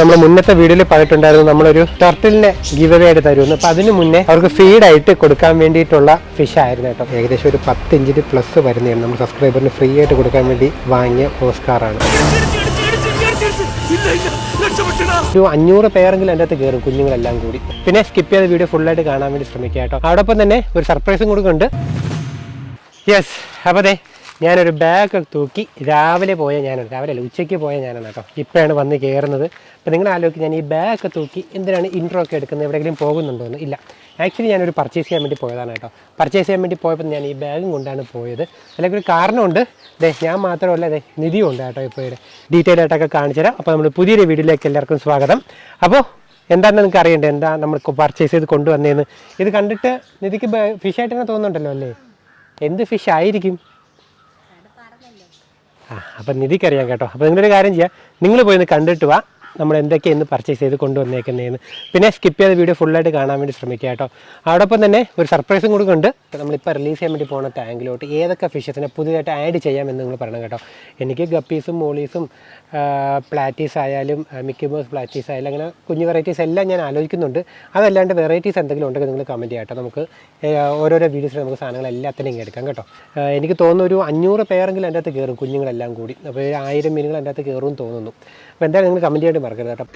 നമ്മൾ മുന്നത്തെ വീഡിയോയിൽ പറഞ്ഞിട്ടുണ്ടായിരുന്നു നമ്മളൊരു ടർട്ടിലിനെ ഗീവ് അവേ ആയിട്ട് തരുമെന്ന്. അപ്പൊ അതിന് മുന്നേ അവർക്ക് ഫീഡായിട്ട് കൊടുക്കാൻ വേണ്ടിയിട്ടുള്ള ഫിഷ് ആയിരുന്നു കേട്ടോ. ഏകദേശം ഒരു പത്ത് ഇഞ്ചിന് പ്ലസ് വരുന്നതാണ്. നമ്മൾ സബ്സ്ക്രൈബറിന് ഫ്രീ ആയിട്ട് കൊടുക്കാൻ വേണ്ടി വാങ്ങിയ ഓസ്കാറാണ് ഒരു അഞ്ഞൂറ് പേരെങ്കിലും എന്റെ അകത്ത് കയറും കുഞ്ഞുങ്ങളെല്ലാം കൂടി. പിന്നെ സ്കിപ്പ് ചെയ്ത വീഡിയോ ഫുള്ളായിട്ട് കാണാൻ വേണ്ടി ശ്രമിക്കാം കേട്ടോ. അതോടൊപ്പം തന്നെ ഒരു സർപ്രൈസും കൊടുക്കുന്നുണ്ട് യെസ് അപ്പോൾ അതെ ഞാനൊരു ബാഗ് തൂക്കി രാവിലെ പോയ ഞാനാണ്. രാവിലെ അല്ല ഉച്ചയ്ക്ക് പോയ ഞാനാണ് കേട്ടോ. ഇപ്പോഴാണ് വന്ന് കയറുന്നത് അപ്പോൾ നിങ്ങൾ ആലോചിക്കും ഞാൻ ഈ ബാഗ് തൂക്കി എന്തിനാണ് ഇൻട്രോ ഒക്കെ എടുക്കുന്നത്? എവിടെയെങ്കിലും പോകുന്നുണ്ടോ എന്ന്? ഇല്ല. ആക്ച്വലി ഞാനൊരു പർച്ചേസ് ചെയ്യാൻ വേണ്ടി പോയതാണ് കേട്ടോ. പർച്ചേസ് ചെയ്യാൻ വേണ്ടി പോയപ്പോൾ ഞാൻ ഈ ബാഗും കൊണ്ടാണ് പോയത്. അല്ലെങ്കിൽ ഒരു കാരണമുണ്ട്. ദേ ഞാൻ മാത്രമല്ല അതെ നിധിയും ഉണ്ട് കേട്ടോ ഇപ്പോൾ ഡീറ്റെയിൽ ആയിട്ടൊക്കെ കാണിച്ചു തരാം. അപ്പോൾ നമ്മൾ പുതിയൊരു വീഡിയോയിലേക്ക് എല്ലാവർക്കും സ്വാഗതം. അപ്പോൾ എന്താണ് നിങ്ങൾക്ക് അറിയേണ്ടത് എന്താ നമ്മൾ പർച്ചേസ് ചെയ്ത് കൊണ്ടുവന്നതെന്ന് ഇത് കണ്ടിട്ട് നിധിക്ക് ഫിഷ് ആയിട്ട് തന്നെ തോന്നുന്നുണ്ടല്ലോ അല്ലേ? എന്ത് ഫിഷ് ആയിരിക്കും? ആ അപ്പം നിധിക്കറിയാം കേട്ടോ. അപ്പോൾ നിങ്ങളൊരു കാര്യം ചെയ്യാം. നിങ്ങൾ പോയി ഒന്ന് കണ്ടിട്ട് വാ. നമ്മൾ എന്തൊക്കെയാണ് പർച്ചേസ് ചെയ്ത് കൊണ്ടുവന്നേക്കുന്നതെന്ന്. പിന്നെ സ്കിപ്പ് ചെയ്ത വീഡിയോ ഫുള്ളായിട്ട് കാണാൻ വേണ്ടി ശ്രമിക്കുക കേട്ടോ. അതോടൊപ്പം തന്നെ ഒരു സർപ്രൈസും കൊടുക്കുന്നുണ്ട്. നമ്മളിപ്പോൾ റിലീസ് ചെയ്യാൻ വേണ്ടി പോകുന്ന ടാങ്കിലോട്ട് ഏതൊക്കെ ഫിഷസിനെ പുതിയതായിട്ട് ആഡ് ചെയ്യാമെന്ന് നിങ്ങൾ പറയണം കേട്ടോ. എനിക്ക് ഗപ്പീസും മോളീസും പ്ലാറ്റീസ് ആയാലും മിക്കി ബോസ് പ്ലാറ്റീസ് ആയാലും അങ്ങനെ കുഞ്ഞു വെറൈറ്റീസ് എല്ലാം ഞാൻ ആലോചിക്കുന്നുണ്ട്. അതല്ലാണ്ട് വെറൈറ്റീസ് എന്തെങ്കിലും ഉണ്ടെങ്കിൽ നിങ്ങൾ കമന്റ് ചെയ്യട്ടോ. നമുക്ക് ഓരോരോ വീഡിയോസിൽ നമുക്ക് സാധനങ്ങൾ എല്ലാത്തിനും എടുക്കാം കേട്ടോ. എനിക്ക് തോന്നുന്നു ഒരു അഞ്ഞൂറ് പേരെങ്കിലും എന്റെ അകത്ത് കയറും കുഞ്ഞുങ്ങളെല്ലാം കൂടി. അപ്പോൾ ഒരു ആയിരം മീനുകൾ എന്റെ അകത്ത് കയറും തോന്നുന്നു. അപ്പോൾ എന്തായാലും നിങ്ങൾ കമന്റ് ചെയ്യാണ്ട് മറക്കരുത് കേട്ടോ.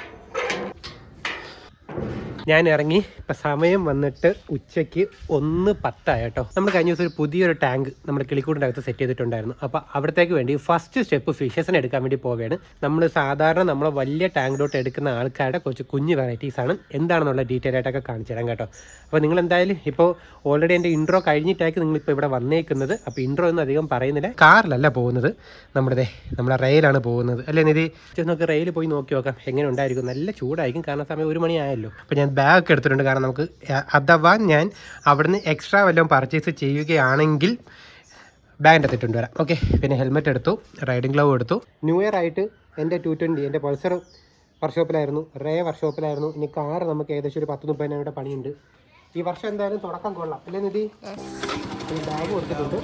ഞാൻ ഇറങ്ങി ഇപ്പം സമയം വന്നിട്ട് ഉച്ചയ്ക്ക് ഒന്ന് പത്തായ കേട്ടോ. നമ്മൾ കഴിഞ്ഞ ദിവസം ഒരു പുതിയൊരു ടാങ്ക് നമ്മുടെ കിളിക്കൂടിന്റെ അകത്ത് സെറ്റ് ചെയ്തിട്ടുണ്ടായിരുന്നു. അപ്പോൾ അവിടത്തേക്ക് വേണ്ടി ഫസ്റ്റ് സ്റ്റെപ്പ് ഫിഷസിനെ എടുക്കാൻ വേണ്ടി പോവുകയാണ്. നമ്മൾ സാധാരണ നമ്മൾ വലിയ ടാങ്കിലോട്ട് എടുക്കുന്ന ആൾക്കാരുടെ കുറച്ച് കുഞ്ഞ് വെറൈറ്റീസ് ആണ്. എന്താണെന്നുള്ള ഡീറ്റെയിൽ ആയിട്ടൊക്കെ കാണിച്ചു തരാം കേട്ടോ. അപ്പോൾ നിങ്ങൾ എന്തായാലും ഇപ്പോൾ ഓൾറെഡി എന്റെ ഇൻട്രോ കഴിഞ്ഞിട്ടായിരിക്കും നിങ്ങളിപ്പോൾ ഇവിടെ വന്നേക്കുന്നത്. അപ്പോൾ ഇൻട്രോ ഒന്നും അധികം പറയുന്നില്ല. കാറിലല്ല പോകുന്നത്. നമ്മുടെ നമ്മുടെ റെയിലാണ് പോകുന്നത്. അല്ലേ നിധി? നമുക്ക് റെയിൽ പോയി നോക്കി നോക്കാം. എങ്ങനെ ഉണ്ടായിരിക്കും? നല്ല ചൂടായിരിക്കും. കാരണം സമയം ഒരു മണിയായല്ലോ. അപ്പോൾ ഞാൻ ബാഗ് ഒക്കെ എടുത്തിട്ടുണ്ട്. കാരണം നമുക്ക് അഥവാ ഞാൻ അവിടുന്ന് എക്സ്ട്രാ വല്ലതും പർച്ചേസ് ചെയ്യുകയാണെങ്കിൽ ബാഗിന്റെ അകത്തിട്ടുണ്ട് വരാം. ഓക്കെ പിന്നെ ഹെൽമെറ്റ് എടുത്തു റൈഡിംഗ് ഗ്ലൗ എടുത്തു. ന്യൂ ഇയർ ആയിട്ട് എന്റെ ടു ട്വന്റി എന്റെ പൾസർ വർക്ക്ഷോപ്പിലായിരുന്നു റേ വർക്ക്ഷോപ്പിലായിരുന്നു ഇനി കാർ നമുക്ക് ഏകദേശം ഒരു പത്ത് മുപ്പതിനായിരം പണിയുണ്ട്. ഈ വർഷം എന്തായാലും തുടക്കം കൊള്ളാം. അല്ലേ നിധി? ബാഗ് കൊടുത്തിട്ടുണ്ട്.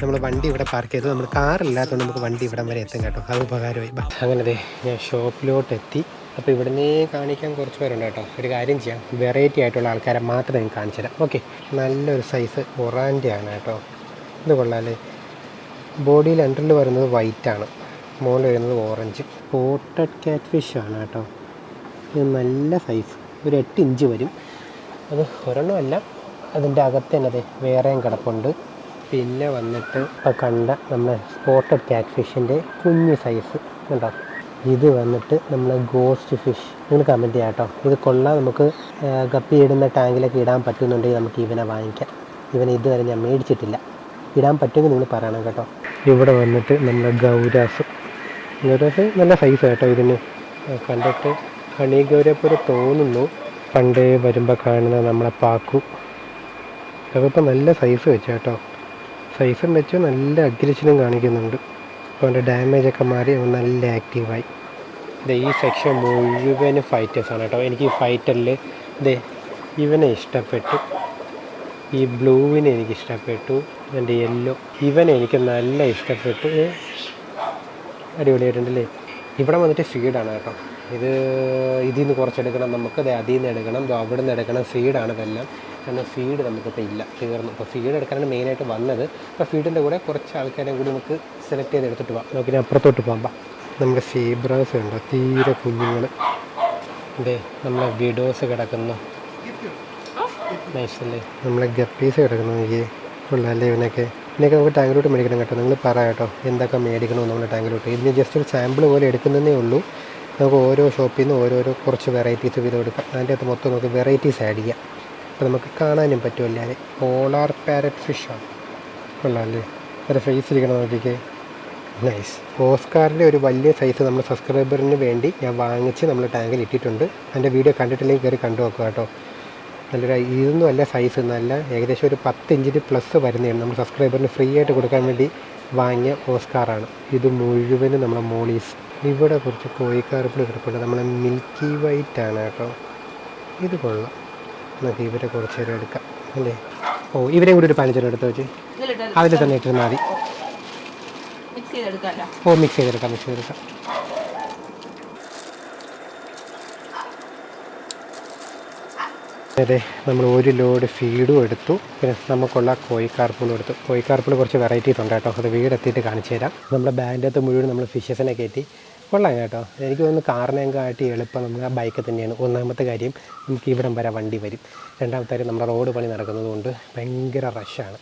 നമ്മൾ വണ്ടി ഇവിടെ പാർക്ക് ചെയ്തു. നമ്മൾ കാറില്ലാത്തതുകൊണ്ട് നമുക്ക് വണ്ടി ഇവിടം വരെ എത്തും കേട്ടോ. അത് ഉപകാരമായി. അങ്ങനെ അതെ ഞാൻ ഷോപ്പിലോട്ട് എത്തി. അപ്പോൾ ഇവിടുന്ന് കാണിക്കാൻ കുറച്ച് പേരുണ്ട് കേട്ടോ. ഒരു കാര്യം ചെയ്യാം. വെറൈറ്റി ആയിട്ടുള്ള ആൾക്കാരെ മാത്രം ഞാൻ കാണിച്ചു തരാം. ഓക്കെ നല്ലൊരു സൈസ് ഒറാന്റെ ആണ് കേട്ടോ. ഇത് കൊള്ളാല്ലേ ബോഡിയിൽ എൻട്രിൽ വരുന്നത് വൈറ്റ് മുകളിൽ വരുന്നത് ഓറഞ്ച്. പോട്ടഡ് ക്യാറ്റ് ഫിഷ് ആണ് കേട്ടോ. ഇത് നല്ല സൈസ് ഒരു എട്ട് ഇഞ്ച് വരും. അത് ഒരെണ്ണമല്ല അതിന്റെ അകത്ത് തന്നെ അതെ വേറെയും കിടപ്പുണ്ട്. പിന്നെ വന്നിട്ട് ഇപ്പം കണ്ട നമ്മുടെ സ്പോട്ടഡ് ക്യാറ്റ് ഫിഷിന്റെ കുഞ്ഞ് സൈസ് കണ്ടോ? ഇത് വന്നിട്ട് നമ്മൾ ഗോസ്റ്റ് ഫിഷ് നിങ്ങൾ കമന്റ് ചെയ്യാം കേട്ടോ. ഇത് കൊള്ളാം. നമുക്ക് കപ്പി ഗപ്പി ഇടുന്ന ടാങ്കിലൊക്കെ ഇടാൻ പറ്റുന്നുണ്ടെങ്കിൽ നമുക്ക് ഇവനെ വാങ്ങിക്കാം. ഇവനെ ഇതുവരെ ഞാൻ മേടിച്ചിട്ടില്ല. ഇടാൻ പറ്റുമെങ്കിൽ നിങ്ങൾ പറയണം കേട്ടോ. ഇവിടെ വന്നിട്ട് നമ്മുടെ ഗൗരാസ് ഗൗരാസ് നല്ല സൈസ് കേട്ടോ ഇതിന്. കണ്ടിട്ട് ഹണി പോലെ തോന്നുന്നു. പണ്ട് വരുമ്പോൾ കാണുന്ന നമ്മളെ പാക്കു. അതിപ്പോൾ നല്ല സൈസ് വെച്ചു കേട്ടോ. സൈസും വെച്ച് നല്ല അഗ്രഷനും കാണിക്കുന്നുണ്ട്. അപ്പോൾ അവന്റെ ഡാമേജ് ഒക്കെ മാറി അവൻ നല്ല ആക്റ്റീവായി ഇത് ഈ സെക്ഷൻ മുഴുവനും ഫൈറ്റേഴ്സാണ് കേട്ടോ. എനിക്ക് ഈ ഫൈറ്ററിൽ ഇത് ഇവനെ ഇഷ്ടപ്പെട്ടു. ഈ ബ്ലൂവിനെ എനിക്ക് ഇഷ്ടപ്പെട്ടു. എന്റെ യെല്ലോ ഇവനെ എനിക്ക് നല്ല ഇഷ്ടപ്പെട്ടു. അടിപൊളിയായിട്ടുണ്ടല്ലേ ഇവിടെ വന്നിട്ട് ഫീഡാണ് കേട്ടോ. ഇത് ഇതിൽ നിന്ന് കുറച്ചെടുക്കണം നമുക്ക് അതിൽ നിന്ന് എടുക്കണം അവിടെ നിന്ന് എടുക്കണം ഫീഡാണ് ഇതെല്ലാം. കാരണം ഫീഡ് നമുക്കിപ്പോൾ ഇല്ല തീർന്നു. അപ്പോൾ ഫീഡ് എടുക്കാനാണ് മെയിനായിട്ട് വന്നത്. അപ്പോൾ ഫീഡിന്റെ കൂടെ കുറച്ച് ആൾക്കാരെയും കൂടി നമുക്ക് സെലക്ട് ചെയ്ത് എടുത്തിട്ട് പോകാം നമുക്ക് ഇനി അപ്പുറത്തോട്ട് പോകാം. നമ്മുടെ സീബ്രാസ് ഉണ്ട് തീരെ കുഞ്ഞുങ്ങൾ. അതെ നമ്മളെ വിഡോസ് കിടക്കുന്നു. നൈസല്ലേ നമ്മളെ ഗപ്പീസ് കിടക്കുന്നു എനിക്ക് കൊള്ളാല്ലേ ഇവനൊക്കെ. ഇതിനൊക്കെ നമുക്ക് ടാങ്കിലോട്ട് മേടിക്കണം കേട്ടോ. നിങ്ങൾ പറ കേട്ടോ എന്തൊക്കെ മേടിക്കണം നമ്മുടെ ടാങ്കിലോട്ട് ഇതിന് ജസ്റ്റ് ഒരു സാമ്പിൾ പോലെ എടുക്കുന്നതേ ഉള്ളൂ. നമുക്ക് ഓരോ ഷോപ്പിൽ നിന്ന് ഓരോരോ കുറച്ച് വെറൈറ്റീസ് വീതം എടുക്കാം. അതിന്റെ അകത്ത് മൊത്തം നമുക്ക് വെറൈറ്റീസ് ആഡ് ചെയ്യാം. അപ്പോൾ നമുക്ക് കാണാനും പറ്റുമല്ലേ അത്? പോളാർ പാരറ്റ് ഫിഷാണ് കൊള്ളാമല്ലേ ഒരു ഫേസ് ഇരിക്കണം നോക്കിക്കേ. നൈസ് ഓസ്കാറിന്റെ ഒരു വലിയ സൈസ് നമ്മൾ സബ്സ്ക്രൈബറിന് വേണ്ടി ഞാൻ വാങ്ങിച്ച് നമ്മൾ ടാങ്കിൽ ഇട്ടിട്ടുണ്ട്. അതിന്റെ വീഡിയോ കണ്ടിട്ടില്ലെങ്കിൽ കയറി കണ്ടു നോക്കുക കേട്ടോ. നല്ലൊരു ഇതൊന്നും അല്ല സൈസ് നല്ല ഏകദേശം ഒരു പത്ത് ഇഞ്ചിന് പ്ലസ് വരുന്നതാണ്. നമ്മൾ സബ്സ്ക്രൈബറിന് ഫ്രീ ആയിട്ട് കൊടുക്കാൻ വേണ്ടി വാങ്ങിയ ഓസ്കാറാണ് ഇത് മുഴുവനും നമ്മളെ മോളീസ്. ഇവിടെ കുറച്ച് കോഴിക്കാർപ്പിൾ കിടപ്പുണ്ട്. നമ്മളെ മിൽക്കി വൈറ്റ് ആണ് കേട്ടോ. ഇത് കൊള്ളാം. നമുക്ക് ഇവരെ കുറച്ച് നേരം എടുക്കാം. അല്ലേ? ഓ ഇവരെയും കൂടി ഒരു പാനിച്ചു എടുത്ത് വെച്ച്. അതിൽ തന്നെ ഇട്ടിരുന്നാൽ മതി. ഓ മിക്സ് ചെയ്തെടുക്കാം മിക്സ് ചെയ്തെടുക്കാം. അതെ നമ്മൾ ഒരു ലോഡ് ഫീഡും എടുത്തു. പിന്നെ നമുക്കുള്ള കോഴിക്കാർപ്പിളും എടുത്തു. കോഴിക്കാർപ്പിൾ കുറച്ച് വെറൈറ്റീസ് ഉണ്ട് കേട്ടോ. അത് വീടെത്തിയിട്ട് കാണിച്ചു തരാം. നമ്മുടെ ബാൻഡത്ത് മുഴുവൻ നമ്മൾ ഫിഷസിനെ കയറ്റി. കൊള്ളാം കേട്ടോ. എനിക്ക് തോന്നുന്നു കാറിനെയും എളുപ്പം നമ്മൾ ആ ബൈക്ക് തന്നെയാണ്. ഒന്നാമത്തെ കാര്യം നമുക്ക് ഇവിടം വരെ വണ്ടി വരും. രണ്ടാമത്തെ കാര്യം നമ്മുടെ റോഡ് പണി നടക്കുന്നത് കൊണ്ട് ഭയങ്കര റഷാണ്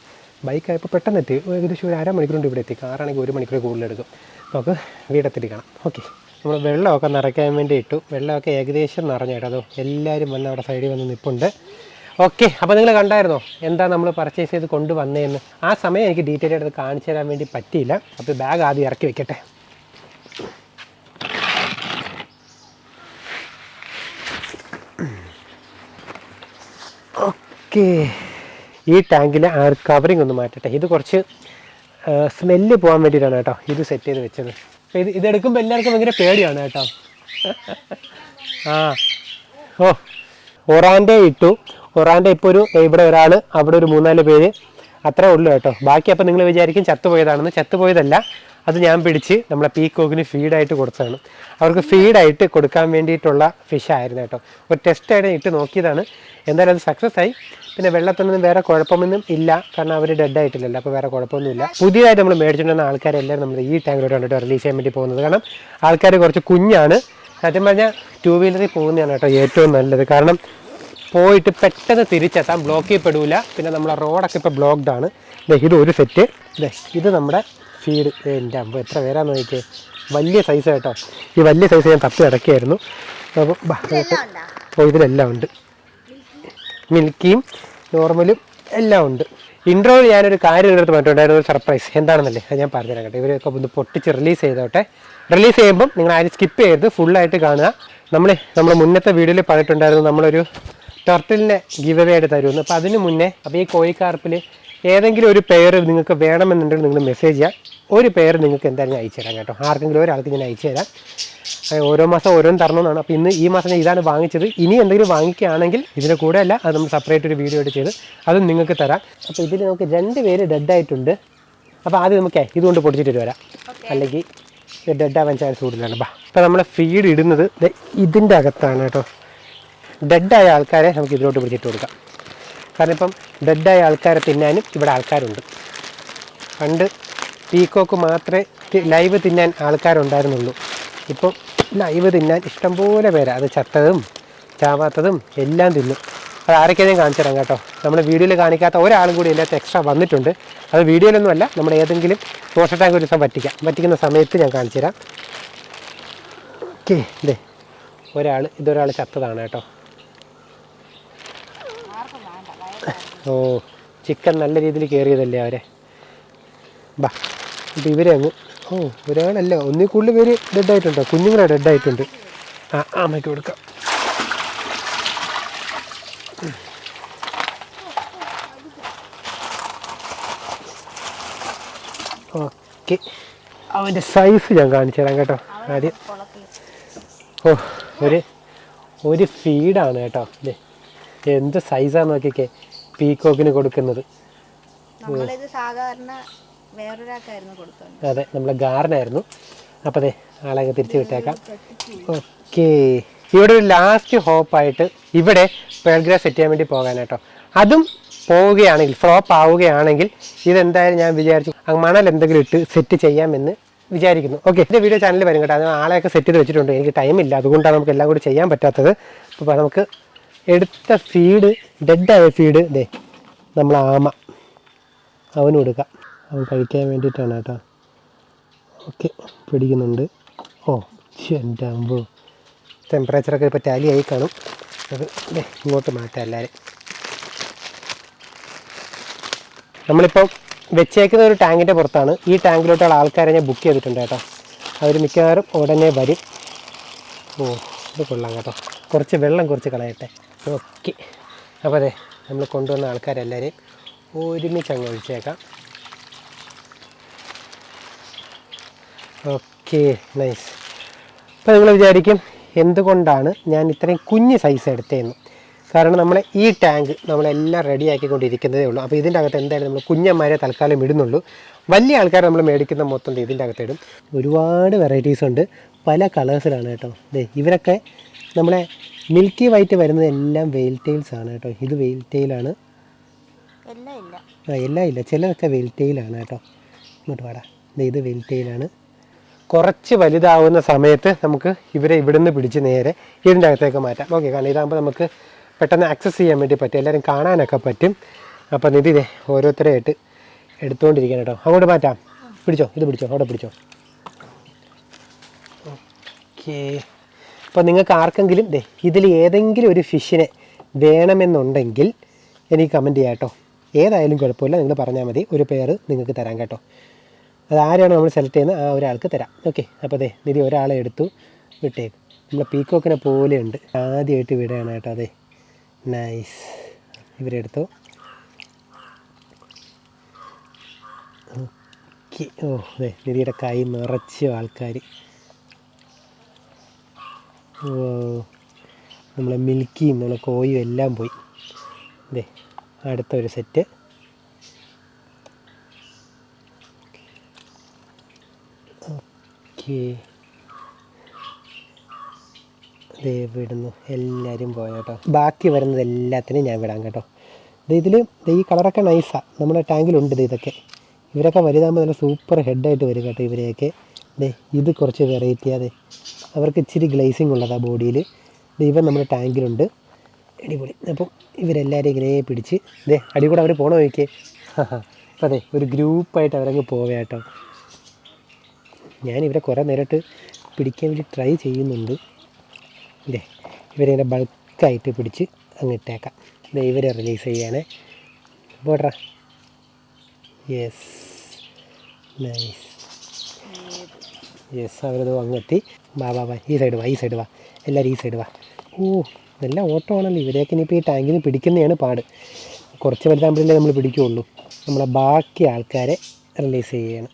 ബൈക്കായപ്പോൾ പെട്ടെന്ന് എത്തി ഏകദേശം ഒരു അരമണിക്കൂർ കൊണ്ട് ഇവിടെ എത്തി. കാറാണെങ്കിൽ ഒരു മണിക്കൂർ കൂടുതലെടുക്കും നമുക്ക് വീടെത്തിയിട്ട് കാണാം. ഓക്കെ നമ്മൾ വെള്ളമൊക്കെ നിറയ്ക്കാൻ വേണ്ടി ഇട്ടു. വെള്ളമൊക്കെ ഏകദേശം നിറഞ്ഞു കേട്ടോ. അതോ എല്ലാവരും വന്ന് അവിടെ സൈഡിൽ വന്ന് നിൽപ്പുണ്ട് ഓക്കെ അപ്പോൾ നിങ്ങൾ കണ്ടായിരുന്നോ? എന്താ നമ്മൾ പർച്ചേസ് ചെയ്ത് കൊണ്ടുവന്നതെന്ന് ആ സമയം എനിക്ക് ഡീറ്റെയിൽ ആയിട്ട് കാണിച്ചു തരാൻ വേണ്ടി പറ്റിയില്ല. അപ്പോൾ ബാഗ് ആദ്യം ഇറക്കി വെക്കട്ടെ. ഓക്കെ ഈ ടാങ്കിലെ ആ കവറിങ് ഒന്ന് മാറ്റട്ടെ. ഇത് കുറച്ച് സ്മെല്ല് പോകാൻ വേണ്ടിയിട്ടാണ് കേട്ടോ ഇത് സെറ്റ് ചെയ്ത് വെച്ചത്. ഇത് ഇതെടുക്കുമ്പോൾ എല്ലാവർക്കും ഭയങ്കര പേടിയാണ് കേട്ടോ. ആ. ഓ. ഒറാന്റെ ഇട്ടു. ഒറാന്റെ ഇപ്പോൾ ഒരു ഇവിടെ ഒരാൾ അവിടെ ഒരു മൂന്നാൽ പേര്. അത്രേ ഉള്ളൂ കേട്ടോ. ബാക്കി അപ്പോൾ നിങ്ങൾ വിചാരിക്കും ചത്തുപോയതാണെന്ന്. ചത്തുപോയതല്ല. അത് ഞാൻ പിടിച്ച് നമ്മളെ പീക്കോക്കിന് ഫീഡായിട്ട് കൊടുത്തതാണ്. അവർക്ക് ഫീഡായിട്ട് കൊടുക്കാൻ വേണ്ടിയിട്ടുള്ള ഫിഷ് ആയിരുന്നു കേട്ടോ. ഒരു ടെസ്റ്റായിട്ട് ഇട്ട് നോക്കിയതാണ്. എന്തായാലും അത് സക്സസ് ആയി. പിന്നെ വെള്ളത്തിനൊന്നും വേറെ കുഴപ്പമൊന്നും ഇല്ല. കാരണം അവർ ഡെഡ് ആയിട്ടില്ലല്ലോ. അപ്പോൾ വേറെ കുഴപ്പമൊന്നുമില്ല. പുതിയതായിട്ട് നമ്മൾ മേടിച്ചിട്ടുണ്ടെന്ന ആൾക്കാരെല്ലാം നമ്മൾ ഈ ടാങ്കിലോട്ട് കണ്ടിട്ട് റിലീസ് ചെയ്യാൻ വേണ്ടി പോകുന്നത്. കാരണം ആൾക്കാർ കുറച്ച് കുഞ്ഞാണ്. സത്യം പറഞ്ഞാൽ ടൂ വീലറിൽ പോകുന്നതാണ് കേട്ടോ ഏറ്റവും നല്ലത്. കാരണം പോയിട്ട് പെട്ടെന്ന് തിരിച്ചെത്താൻ ബ്ലോക്ക് ചെയ്യപ്പെടില്ല പിന്നെ നമ്മളെ റോഡൊക്കെ ഇപ്പോൾ ബ്ലോക്ക്ഡ് ആണ്. ഇത് ഒരു സെറ്റ് ഇത് നമ്മുടെ ഫീഡ് എന്റെ അമ്പ എത്ര പേരാന്ന് നോക്കിയേ. വലിയ സൈസ് കേട്ടോ ഈ വലിയ സൈസ് ഞാൻ തപ്പി അടക്കിയായിരുന്നു അപ്പോൾ ഇതിലെല്ലാം ഉണ്ട്? മിൽക്കിയും നോർമലും എല്ലാം ഉണ്ട്. ഇൻട്രോയിൽ ഞാനൊരു കാര്യം എടുത്ത് പറഞ്ഞിട്ടുണ്ടായിരുന്നു ഒരു സർപ്രൈസ് എന്താണെന്നല്ലേ? അത് ഞാൻ പറഞ്ഞുതരാം കേട്ടോ. ഇവരൊക്കെ ഒന്ന് പൊട്ടിച്ച് റിലീസ് ചെയ്തോട്ടെ. റിലീസ് ചെയ്യുമ്പം നിങ്ങൾ ആരും സ്കിപ്പ് ചെയ്ത് ഫുള്ളായിട്ട് കാണുക. നമ്മൾ നമ്മൾ മുന്നത്തെ വീഡിയോയിൽ പറഞ്ഞിട്ടുണ്ടായിരുന്നു നമ്മളൊരു ടർട്ടിലിനെ ഗിവ് അവേ ആയിട്ട് തരുമെന്ന്. അപ്പോൾ അതിന് മുന്നേ അപ്പോൾ ഈ കോഴിക്കാർപ്പിൽ ഏതെങ്കിലും ഒരു പെയർ നിങ്ങൾക്ക് വേണമെന്നുണ്ടെങ്കിൽ നിങ്ങൾ മെസ്സേജ് ചെയ്യാം ഒരു പേര് നിങ്ങൾക്ക് എന്തായാലും അയച്ചു തരാം കേട്ടോ. ആർക്കെങ്കിലും ഒരാൾക്ക് ഞാൻ അയച്ചു തരാം അത് ഓരോ മാസം ഓരോന്ന് തരണമെന്നാണ്. അപ്പോൾ ഇന്ന് ഈ മാസം ഞാൻ ഇതാണ് വാങ്ങിച്ചത്. ഇനി എന്തെങ്കിലും വാങ്ങിക്കുകയാണെങ്കിൽ ഇതിന്റെ കൂടെ അല്ല അത് നമ്മൾ സെപ്പറേറ്റ് ഒരു വീഡിയോ ആയിട്ട് ചെയ്ത് അതും നിങ്ങൾക്ക് തരാം. അപ്പോൾ ഇതിൽ നമുക്ക് രണ്ട് പേര് ഡെഡ് ആയിട്ടുണ്ട്. അപ്പോൾ ആദ്യം നമുക്ക് ഇതുകൊണ്ട് പൊടിച്ചിട്ട് വരാം. അല്ലെങ്കിൽ ഡെഡ് ആവാൻ ചാൻസ് കൂടുതലാണ്. ബാ അപ്പോൾ നമ്മൾ ഫീഡ് ഇടുന്നത് ഇതിന്റെ അകത്താണ് കേട്ടോ. ഡെഡായ ആൾക്കാരെ നമുക്ക് ഇതിലോട്ട് പിടിച്ചിട്ട് കൊടുക്കാം. കാരണം ഇപ്പം ഡെഡായ ആൾക്കാരെ തിന്നാനും ഇവിടെ ആൾക്കാരുണ്ട്. പണ്ട് പീക്കോക്ക് മാത്രമേ ലൈവ് തിന്നാൻ ആൾക്കാരുണ്ടായിരുന്നുള്ളൂ. ഇപ്പം ലൈവ് തിന്നാൻ ഇഷ്ടംപോലെ പേരാ. അത് ചത്തതും ചാവാത്തതും എല്ലാം തിന്നും. അത് ആരൊക്കെ ഞാൻ കാണിച്ചു തരാം കേട്ടോ. നമ്മൾ വീഡിയോയിൽ കാണിക്കാത്ത ഒരാളും കൂടി ഇതിനകത്ത് എക്സ്ട്രാ വന്നിട്ടുണ്ട്. അത് വീഡിയോയിലൊന്നുമല്ല നമ്മൾ ഏതെങ്കിലും ദോശ ടാങ്ക് ഒരു ദിവസം പറ്റിക്കാം പറ്റിക്കുന്ന സമയത്ത് ഞാൻ കാണിച്ചു തരാം. ഓക്കെ ഒരാൾ ഇതൊരാൾ ചത്തതാണ് കേട്ടോ. ഓ ചിക്കൻ നല്ല രീതിയിൽ കയറിയതല്ലേ അവരെ? ബാ. അപ്പോൾ ഇവരെ അങ്ങ് ഓ ഒരാളല്ല ഒന്നിൽ കൂടുതൽ പേര് ഡെഡായിട്ടുണ്ടോ കുഞ്ഞുങ്ങളെ ഡെഡായിട്ടുണ്ട് ആ അമ്മയ്ക്ക് കൊടുക്കാം. ഓക്കെ. അവന്റെ സൈസ് ഞാൻ കാണിച്ചു തരാം കേട്ടോ ആദ്യം. ഓ ഒരു ഒരു ഫീഡാണ് കേട്ടോ. അല്ലേ എന്ത് സൈസാണ് നോക്കിക്കേ. പീക്കോക്കിന് കൊടുക്കുന്നത്. സാധാരണ അതെ നമ്മുടെ ഗാർഡനായിരുന്നു അപ്പോൾ അതെ ആളെ അങ്ങ് തിരിച്ചു വിട്ടേക്കാം. ഓക്കെ. ഇവിടെ ഒരു ലാസ്റ്റ് ഹോപ്പായിട്ട് ഇവിടെ പേൾഗ്രാസ് സെറ്റ് ചെയ്യാൻ വേണ്ടി പോകാനായിട്ടോ അതും പോവുകയാണെങ്കിൽ ഫ്ലോപ്പ് ആവുകയാണെങ്കിൽ ഇതെന്തായാലും ഞാൻ വിചാരിച്ചു മണൽ എന്തെങ്കിലും ഇട്ട് സെറ്റ് ചെയ്യാമെന്ന് വിചാരിക്കുന്നു. ഓക്കെ എന്റെ വീഡിയോ ചാനലിൽ വരും കേട്ടോ. അത് ആളെയൊക്കെ സെറ്റ് ചെയ്ത് വെച്ചിട്ടുണ്ട്. എനിക്ക് ടൈമില്ല അതുകൊണ്ടാണ് നമുക്ക് എല്ലാം കൂടി ചെയ്യാൻ പറ്റാത്തത്. അപ്പോൾ നമുക്ക് എടുത്ത ഫീഡ് ഡെഡായ ഫീഡ് ഇതേ നമ്മൾ ആമ. അവന് കൊടുക്കാം. അവൻ കഴിക്കാൻ വേണ്ടിയിട്ടാണ് കേട്ടോ. ഓക്കെ പിടിക്കുന്നുണ്ട്. ഓ എന്റെ അമ്പോ. ടെമ്പറേച്ചറൊക്കെ ഇപ്പോൾ ടാലി ആയി കാണും. അത് ഇങ്ങോട്ട് മാറ്റാം എല്ലാവരും. നമ്മളിപ്പം വെച്ചേക്കുന്ന ഒരു ടാങ്കിന്റെ പുറത്താണ്. ഈ ടാങ്കിലോട്ടുള്ള ആൾക്കാരെ ഞാൻ ബുക്ക് ചെയ്തിട്ടുണ്ട് കേട്ടോ. അവർ മിക്കവാറും ഉടനെ വരും. ഓ ഇത് കൊള്ളാം കേട്ടോ. കുറച്ച് വെള്ളം കുറച്ച് കളയട്ടെ. ഓക്കെ. അപ്പോൾ അതെ നമ്മൾ കൊണ്ടുവന്ന ആൾക്കാരെല്ലാവരെയും ഒരുമിച്ച് അങ്ങ് ഒഴിച്ചേക്കാം. Okay nice. അപ്പോൾ നിങ്ങൾ വിചാരിക്കും എന്തുകൊണ്ടാണ് ഞാൻ ഇത്രയും കുഞ്ഞ് സൈസ് എടുത്തതെന്ന്? കാരണം നമ്മളെ ഈ ടാങ്ക് നമ്മളെല്ലാം റെഡി ആക്കിക്കൊണ്ടിരിക്കുന്നതേ ഉള്ളൂ. അപ്പോൾ ഇതിന്റെ അകത്ത് എന്തായാലും നമ്മൾ കുഞ്ഞന്മാരെ തൽക്കാലം ഇടുന്നുള്ളൂ. വലിയ ആൾക്കാർ നമ്മൾ മേടിക്കുന്ന മൊത്തം ഇതിന്റെ അകത്ത് ഇടും. ഒരുപാട് വെറൈറ്റീസ് ഉണ്ട്. പല കളേഴ്സിലാണ് കേട്ടോ. ദേ ഇവരൊക്കെ നമ്മളെ മിൽക്കി വൈറ്റ് വരുന്നത് എല്ലാം വെയിൽ ടെയിൽസ് ആണ് കേട്ടോ. ഇത് വെയിൽ ടെയിലാണ് എല്ലാം ഇല്ല. ആ എല്ലാം ഇല്ല. ചിലതൊക്കെ വെൽറ്റയിലാണ് കേട്ടോ. ഇങ്ങോട്ട് വാടാ. ദേ ഇത് വെൽറ്റയിലാണ് കുറച്ച് വലുതാവുന്ന സമയത്ത് നമുക്ക് ഇവരെ ഇവിടുന്ന് പിടിച്ച് നേരെ ഇതിന്റെ അകത്തേക്ക് മാറ്റാം. ഓക്കെ കാരണം ഇതാകുമ്പോൾ നമുക്ക് പെട്ടെന്ന് ആക്സസ് ചെയ്യാൻ വേണ്ടി പറ്റും. എല്ലാവരും കാണാനൊക്കെ പറ്റും. അപ്പോൾ നിധി ഇതേ ഓരോരുത്തരെയായിട്ട് എടുത്തുകൊണ്ടിരിക്കണം കേട്ടോ. അങ്ങോട്ട് മാറ്റാം. പിടിച്ചോ? ഇത് പിടിച്ചോ? അവിടെ പിടിച്ചോ? ഓക്കേ അപ്പോൾ നിങ്ങൾക്ക് ആർക്കെങ്കിലും ദേ ഇതിൽ ഏതെങ്കിലും ഒരു ഫിഷിനെ വേണമെന്നുണ്ടെങ്കിൽ എനിക്ക് കമന്റ് ചെയ്യാം കേട്ടോ. ഏതായാലും കുഴപ്പമില്ല. നിങ്ങൾ പറഞ്ഞാൽ മതി. ഒരു പേര് നിങ്ങൾക്ക് തരാം കേട്ടോ. അത് ആരാണ് നമ്മൾ സെലക്ട് ചെയ്യുന്നത് ആ ഒരാൾക്ക് തരാം. ഓക്കെ അപ്പോൾ അതെ നിധി ഒരാളെ എടുത്തു വിട്ടേക്ക്. നമ്മളെ പീക്കോക്കിനെ പോലെയുണ്ട്. ആദ്യമായിട്ട് വിടുകയാണ് കേട്ടോ അതെ നൈസ് ഇവരെടുത്തു. ഓക്കെ ഓ അതെ നിധിയുടെ കൈ നിറച്ച് ആൾക്കാർ ഓ നമ്മളെ മിൽക്കിയും നമ്മളെ കോയും എല്ലാം പോയി. അതെ അടുത്ത ഒരു സെറ്റ് ഓക്കെ ദേ വിടുന്നു എല്ലാവരും പോയ കേട്ടോ. ബാക്കി വരുന്നത് എല്ലാത്തിനും ഞാൻ വിടാം കേട്ടോ. ഇതിൽ ഈ കളറൊക്കെ നൈസാണ് നമ്മുടെ ടാങ്കിലുണ്ട് ഇത് ഇതൊക്കെ. ഇവരൊക്കെ വലുതാകുമ്പോൾ നല്ല സൂപ്പർ ഹെഡായിട്ട് വരും കേട്ടോ ഇവരെയൊക്കെ. ദേ ഇത് കുറച്ച് വെറൈറ്റി അതെ അവർക്ക് ഇച്ചിരി ഗ്ലേസിങ് ഉള്ളതാണ് ബോഡിയിൽ ഇവൻ നമ്മുടെ ടാങ്കിലുണ്ട് അടിപൊളി. അപ്പം ഇവരെല്ലാവരും ഇങ്ങനെ പിടിച്ച് ദേ അടി കൂടെ അവർ പോകണോ നോക്കിയേ അപ്പം അതെ ഒരു ഗ്രൂപ്പായിട്ട് അവരങ്ങ് പോവുക കേട്ടോ. ഞാൻ ഇവരെ കുറേ നേരിട്ട് പിടിക്കാൻ വേണ്ടി ട്രൈ ചെയ്യുന്നുണ്ട്. ഇതേ ഇവരിങ്ങനെ ബൾക്കായിട്ട് പിടിച്ച് അങ്ങ് ഇട്ടേക്കാം. ഇവരെ റിലീസ് ചെയ്യാനേ പോട്രാ. യെസ് നൈസ് യെസ് അവരത് അങ്ങെത്തി വാ വാ വാ. ഈ സൈഡ് വാ ഈ സൈഡ് വാ. എല്ലാവരും ഈ സൈഡ് വാ. ഓ നല്ല ഓട്ടമാണല്ലോ ഇവരെയൊക്കെ ഇനിയിപ്പോൾ ഈ ടാങ്കിൽ നിന്ന് പിടിക്കുന്നതാണ് പാട്. കുറച്ച് വലുതാകുമ്പോഴല്ലേ നമ്മൾ പിടിക്കുകയുള്ളൂ നമ്മളെ ബാക്കി ആൾക്കാരെ റിലീസ് ചെയ്യണം.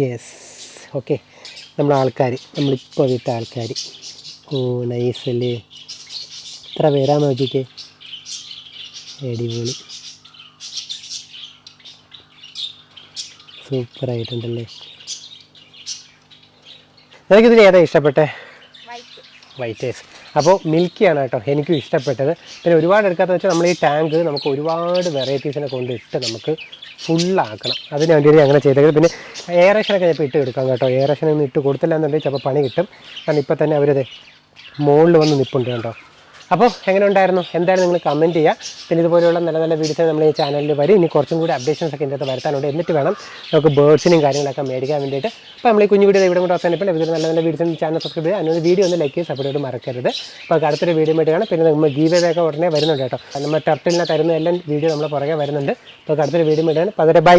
യെസ് ഓക്കെ നമ്മുടെ ആൾക്കാർ നമ്മളിപ്പോൾ വിട്ട ആൾക്കാർ ഓ നൈസ് അല്ലേ എത്ര പേരാന്ന് നോക്കിക്കേ? അടിപൊളി. സൂപ്പറായിട്ടുണ്ടല്ലേ? നിനക്കിതിൽ ഏതാ ഇഷ്ടപ്പെട്ടേ? വൈറ്റ് ഐസ് അപ്പോൾ മിൽക്കിയാണ് കേട്ടോ എനിക്കും ഇഷ്ടപ്പെട്ടത്. പിന്നെ ഒരുപാട് എടുക്കാത്ത വെച്ചാൽ നമ്മൾ ഈ ടാങ്ക് നമുക്ക് ഒരുപാട് വെറൈറ്റീസിനെ കൊണ്ട് ഇട്ട് നമുക്ക് ഫുള്ളാക്കണം. അതിന് വേണ്ടിയിട്ട് അങ്ങനെ ചെയ്തത് പിന്നെ എയറേഷനൊക്കെ ചിലപ്പോൾ ഇട്ട് കൊടുക്കാം കേട്ടോ. എയറേഷൻ ഇട്ട് കൊടുത്തില്ല എന്നുണ്ടെങ്കിൽ ചിലപ്പോൾ പണി കിട്ടും. കാരണം ഇപ്പോൾ തന്നെ അവരത് മുകളിൽ വന്ന് നിൽപ്പുണ്ട് കേട്ടോ അപ്പോൾ എങ്ങനെ ഉണ്ടായിരുന്നു എന്തായാലും നിങ്ങൾ കമന്റ് ചെയ്യുക. പിന്നെ ഇതുപോലെയുള്ള നല്ല നല്ല വീഡിയോസ് നമ്മൾ ഈ ചാനലിൽ വരും. ഇനി കുറച്ചും കൂടി അപ്ഡേഷൻസ് ഒക്കെ ഇതിനകത്ത് വരുത്താനുണ്ട്. എന്നിട്ട് വേണം നമുക്ക് ബേഡ്സിനും കാര്യങ്ങളൊക്കെ മേടിക്കാൻ വേണ്ടിയിട്ട്. അപ്പോൾ നമ്മൾ ഈ കുഞ്ഞു വീഡിയോ ഇവിടെ കൊണ്ട് അവസാനിപ്പോൾ ഇതിൽ നല്ല നല്ല വീഡിയോസ് ചാനൽ സബ്സ്ക്രൈബ് ചെയ്യുക. അതിനൊരു വീഡിയോ ഒന്ന് ലൈക്ക് ചെയ്ത് സപ്പോർട്ട് ചെയ്ത് മറക്കരുത്. അപ്പോൾ അടുത്തൊരു വീഡിയോ ആയിട്ട് പിന്നെ നമ്മൾ ഗീവ് ഉടനെ വരുന്നുണ്ട് കേട്ടോ. നമ്മൾ ടർട്ടിലിനെ തരുന്ന എല്ലാം വീഡിയോ നമ്മൾ പുറകെ വരുന്നുണ്ട്. അപ്പോൾ അടുത്തൊരു വീഡിയോ ആയിട്ടാണ് അപ്പോൾ അതൊരു ബൈ